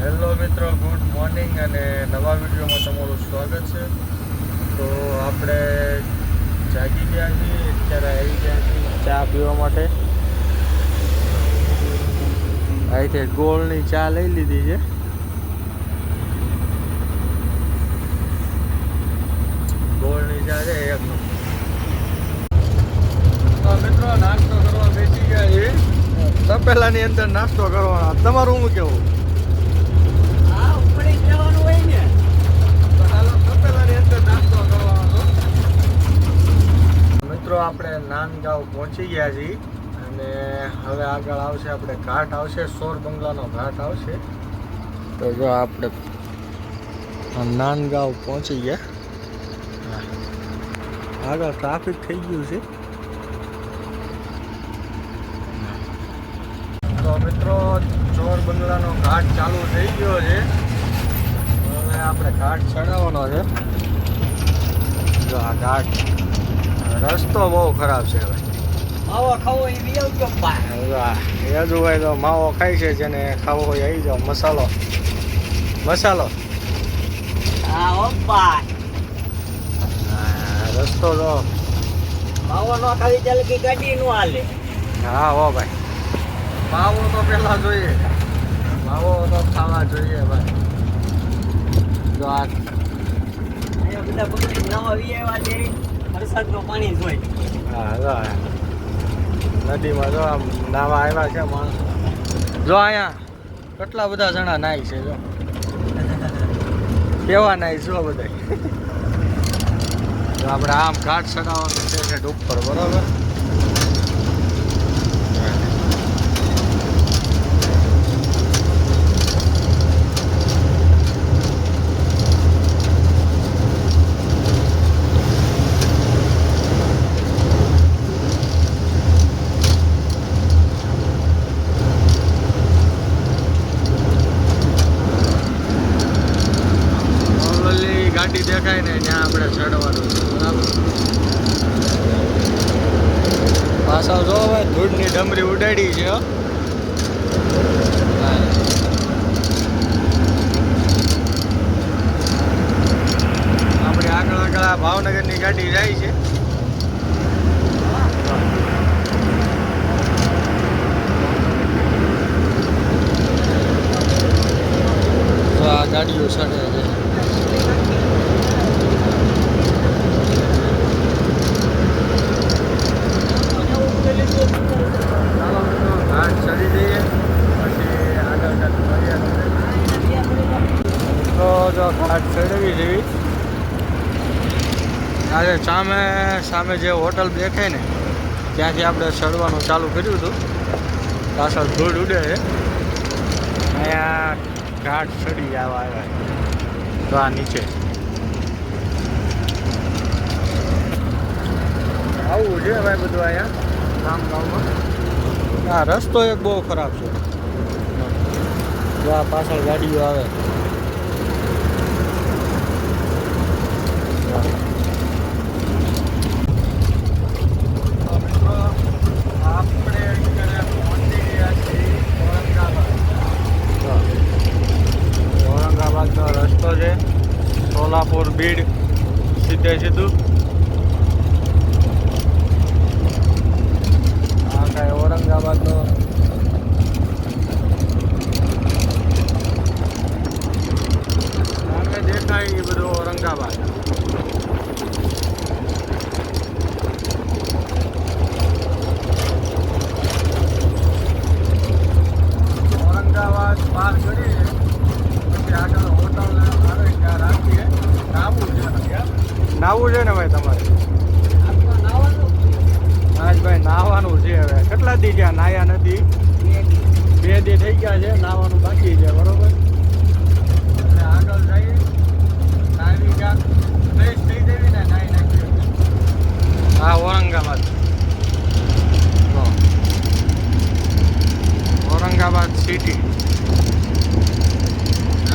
Hello મિત્રો, good morning અને નવા વિડીયોમાં તમારું સ્વાગત છે. તો આપણે જાગી ગયા છીએ, અત્યારે આવી ગયા છીએ ચા પીવા માટે. અહીંથી ગોળની ચા લઈ લીધી છે. ગોળની ચા છે, એક. તો મિત્રો, નાસ્તો કરવા બેસી ગયા છીએ. તપેલાની અંદર નાસ્તો કરવાનો. તમારું હું કેવું હા ઉપડી જવાનું હોય ને તો હાલો તપેલાની અંદર નાસ્તો કરવાનો મિત્રો આપણે નાનગાંવ પહોંચી ગયા છીએ અને હવે આગળ આવશે આપણે ઘાટ આવશે, સોર બંગલાનો ઘાટ આવશે. તો જો આપણે નાનગાંવ પહોંચી ગયા. આગળ ટ્રાફિક થઈ ગયું છે. તો મિત્રો, ચોર બંગલાનો ઘાટ ચાલુ થઈ ગયો છે. હવે આપણે ઘાટ ચડાવવાનો છે. જો આ ઘાટ રસ્તો બહુ ખરાબ છે ભાઈ. હવે આ તો માવો ખાય છે જેને ખાવો હોય આવી જાઓ મસાલો. મસાલો. રસ્તો તો. માવો ન ખાવી ચાલે કે ગાડી નો હાલે. હા હો ભાઈ. માવો તો પેલા જોઈએ. માવો તો ખાવા જોઈએ ભાઈ. જો આ બધા બગડી નવા વી આવ્યા છે વરસાદ પાણી જોઈ હા નદીમાં જો આમ નાવા આવ્યા છે જો અહીંયા કેટલા બધા જણા નાય છે, જો. કેવા નાય જો બધા. આપણે આમ ઘાટ ચડાવવાનું છે છે ઉપર, બરોબર ઓલી ગાડી દેખાય ને ત્યાં આપણે ચડવાનું છે બરાબર પાછા જો હવે ધૂળની ડમરી ઉડાડી છે. આપણી આગળ આગળ આ ભાવનગરની ગાડી જાય છે તો આ ગાડીઓ ચડે છે ચાલો મિત્રો ઘાટ ચડી જઈએ પછી આગળ જતું મળીએ તો જો ઘાટ લેવી આજે સામે સામે જે હોટલ દેખાય ને, ત્યાંથી આપણે ચડવાનું ચાલુ કર્યું હતું. પાછળ ધૂળ ઉડે છે. અહીંયા ઘાટ ચડી જવા આવ્યા તો આ નીચે. આવું છે ભાઈ બધું અહીંયા ગામ ગામમાં આ રસ્તો એક બહુ ખરાબ છે. આ પાછળ ગાડીઓ આવે તો મિત્રો, આપણે અત્યારે પહોંચી ગયા છીએ ઔરંગાબાદ જો, ઔરંગાબાદનો રસ્તો છે. સોલાપુર બીડ સીધે સીધું આ કાંઈ ઔરંગાબાદનો સામે દેખાય એ બધું ઔરંગાબાદ. ઔરંગાબાદ પાર કરી પછી આગળ હોટલ આવે ત્યાં રાખીએ નાવું છે નાવું છે ને ભાઈ તમારે? રાજભાઈ નાવાનું છે હવે. કેટલા દી ગયા નાયા નથી. બે દી થઈ ગયા છે, નાવાનું બાકી છે, બરોબર? આગળ જઈએ. નાવી ક્યાંક? ફ્રેશ થઈ જવી ને નાઈ નાખી હા, ઔરંગાબાદ. ઔરંગાબાદ સિટી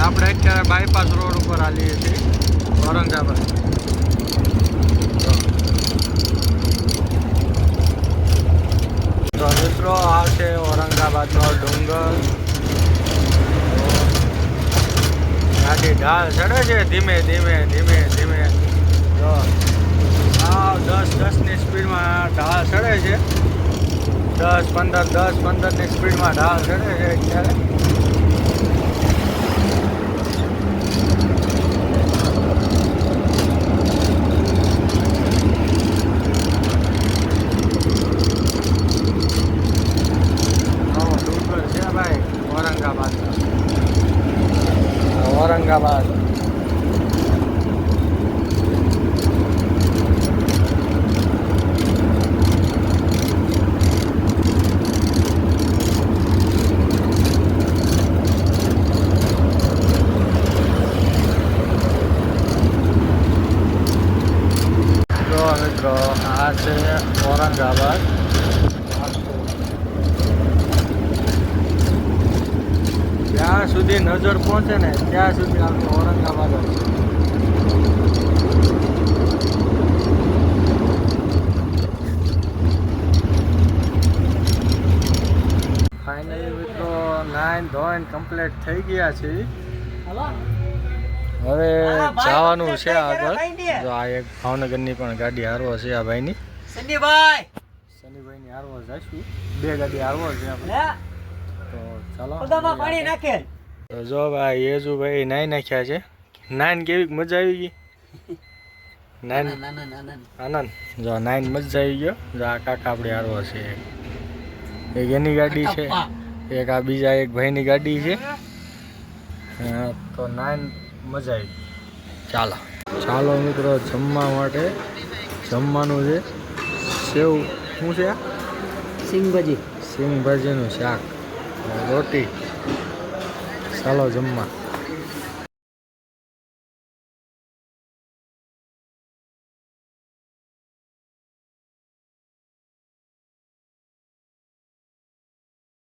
આપણે અત્યારે બાયપાસ રોડ ઉપર આવીએ છીએ. ઔરંગાબાદ જો. તો મિત્રો, આ છે ઔરંગાબાદનો ડુંગર. ત્યાંથી ઢાળ ચડે છે ધીમે ધીમે ધીમે ધીમે. તો આ દસ, દસની સ્પીડમાં ઢાળ ચડે છે. દસ, પંદર, દસ, પંદરની સ્પીડમાં ઢાળ ચડે છે અત્યારે નવો ડુંગર છે ભાઈ ઔરંગાબાદ ઔરંગાબાદ જો મિત્રો આ છે ઔરંગાબાદ. જ્યાં સુધી નજર પહોંચે ને ત્યાં સુધી આપણે ઔરંગાબાદ ફાઇનલી મિત્રો નાઇન ધોઈન કમ્પ્લીટ થઈ ગયા છે હવે જવાનું છે આગળ. જો આ એક ભાવનગરની પણ ગાડી હારવો છે આ ભાઈની. સંદીપભાઈ શનિભાઈની હારવો જઈશું બે ગાડી હારવો છે આપણે. તો ચાલો પગામાં પાણી નાખે. તો જો ભાઈ યેજુભાઈ નાઈ નાખ્યા છે. નાઈન કેવી મજા આવી ગઈ? નાઈન. ના ના ના ના આનંદ. જો નાઈન મજા આવી ગયો. જો આ કાકા આપણે હારવો છે. એક. એની ગાડી છે. એક આ બીજા એક ભાઈની ગાડી છે. તો નાઈન મજા આવી ચાલો. ચાલો મિત્રો જમવા માટે જમવાનું છે. સેવ શું છે? સિંગભાજી. સિંગભાજીનું શાક. રોટી. ચાલો જમવા.